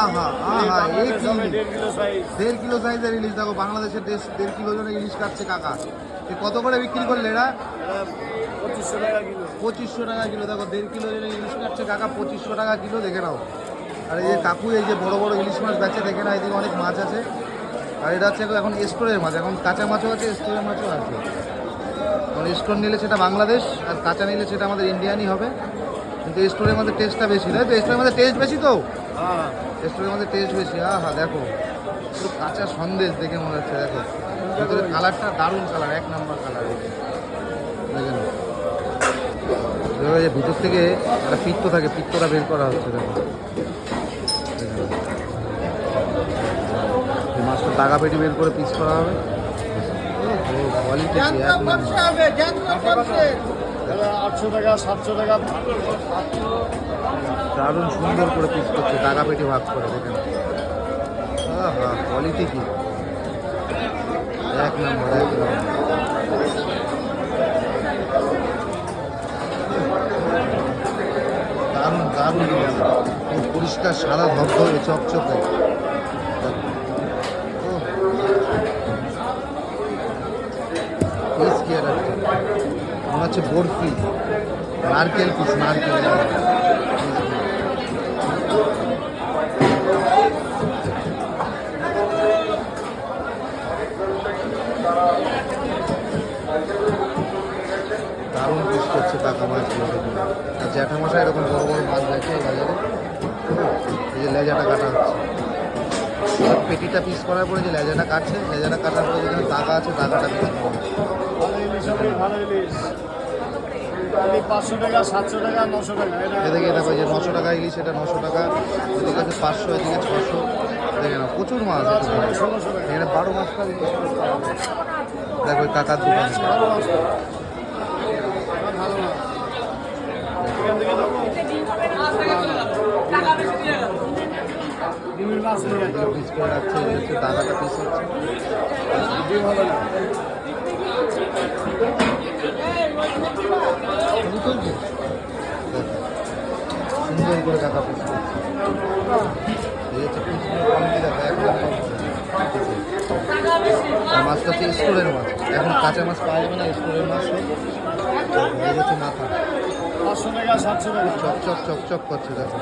আহা আহা এই কি দেড় কিলো সাইজের ইলিশ দেখো বাংলাদেশের দেশ দেড় কিলো জনের ইলিশ কাটছে কাকা। কত করে বিক্রি করলে এরা? পঁচিশশো টাকা কিলো। পঁচিশশো টাকা কিলো দেখো দেড় কিলো জনের ইলিশ কাটছে কাকা পঁচিশশো টাকা কিলো দেখে নাও। আর এই যে কাকু এই যে বড় বড় ইলিশ মাছ বেচে দেখে নাও এদিকে অনেক মাছ আছে। আর এটা হচ্ছে এখন স্টোরের মাছ এখন কাঁচা মাছও আছে স্টোরের মাছও আছে। এখন স্টোর নিলে সেটা বাংলাদেশ আর কাঁচা নিলে সেটা আমাদের ইন্ডিয়ানই হবে। কিন্তু স্টোরের মধ্যে টেস্টটা বেশি তাই তো? স্টোরের মধ্যে টেস্ট বেশি তো? রেস্টুরেন্টের মধ্যে টেস্ট বেশি। হ্যাঁ হ্যাঁ দেখো। পুরো কাঁচা সন্দেশ দেখে মনে হচ্ছে দেখো। ভেতরে কালারটা দারুণ কালার এক নাম্বার কালার দেখেন। যে ভিতর থেকে একটা পিত্ত থাকে পিত্তটা বের করা হচ্ছে দেখো। মাছটা টাকা পেটি বের করে পিস করা হবে। কোয়ালিটি এক নাম্বার এটা টাকা, সাতশো টাকা। দারুণ সুন্দর করে পিস করছে, টাকা পেটি ভাগ করে, দেখেন। হ্যাঁ কোয়ালিটি কি? এক নম্বর এক নম্বর। দারুণ দারুণ। পরিষ্কার, সাদা ধবধবে, চকচকে পিস কি আর একটা মনে হচ্ছে বরফি, নারকেল পিস, নারকেল দারুণ পিস করছে কাকা মাছগুলো আর জ্যাঠামশাই এরকম বড় বড় মাছ দেখে বাজারে। এই যে লেজাটা কাটা হচ্ছে। পেটিটা পিস করার পরে যে লেজাটা কাটছে, লেজাটা কাটার পরে যেখানে দাগা আছে, দাগাটা পিস করা হচ্ছে ভালো ইলিশ হবে ভালো ইলিশ খালি পাঁচশো টাকা সাতশো টাকা নশো টাকা। এদিকে দেখো যে নশো টাকা ইলিশ এটা নশো টাকা। এদিকে আছে পাঁচশো এদিকে ছশো। দেখে না প্রচুর মাছ এখানে। বারো মাছটা। দেখো কাকার দোকানে। পিস করে রাখছে দাগাটা পিস হচ্ছে ডিম হবে না ছবি তুলছে? দেখো, সুন্দর করে কাকা পিস করছে এই হচ্ছে পিসগুলো কোয়ালিটি দেখো এক নম্বর আর মাছটা হচ্ছে স্টোরের মাছ। এখন কাঁচা মাছ পাওয়া যাবে না স্টোরের মাছ হচ্ছে মাথা। চক চক চক চক করছে দেখো।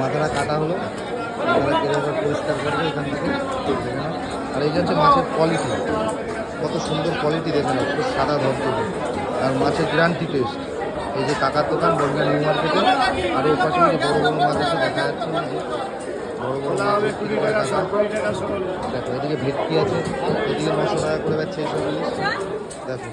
মাথাটা কাটা হলো। পরিষ্কার করবে এখান থেকে। আর এই যে হচ্ছে মাছের কোয়ালিটি কত সুন্দর কোয়ালিটি দেখে পুরো সাদা ধবধবে। আর মাছের গ্রান্টি টেস্ট এই যে কাকার দোকান, বর্গা নিউ মার্কেটে। আর এই পাশে যে বড় বড় মাছ দেখা যাচ্ছে যে বড় বড় দেখো এদিকে ভেটকি আছে, এদিকে নশো টাকা করে যাচ্ছে এইসব জিনিস। দেখো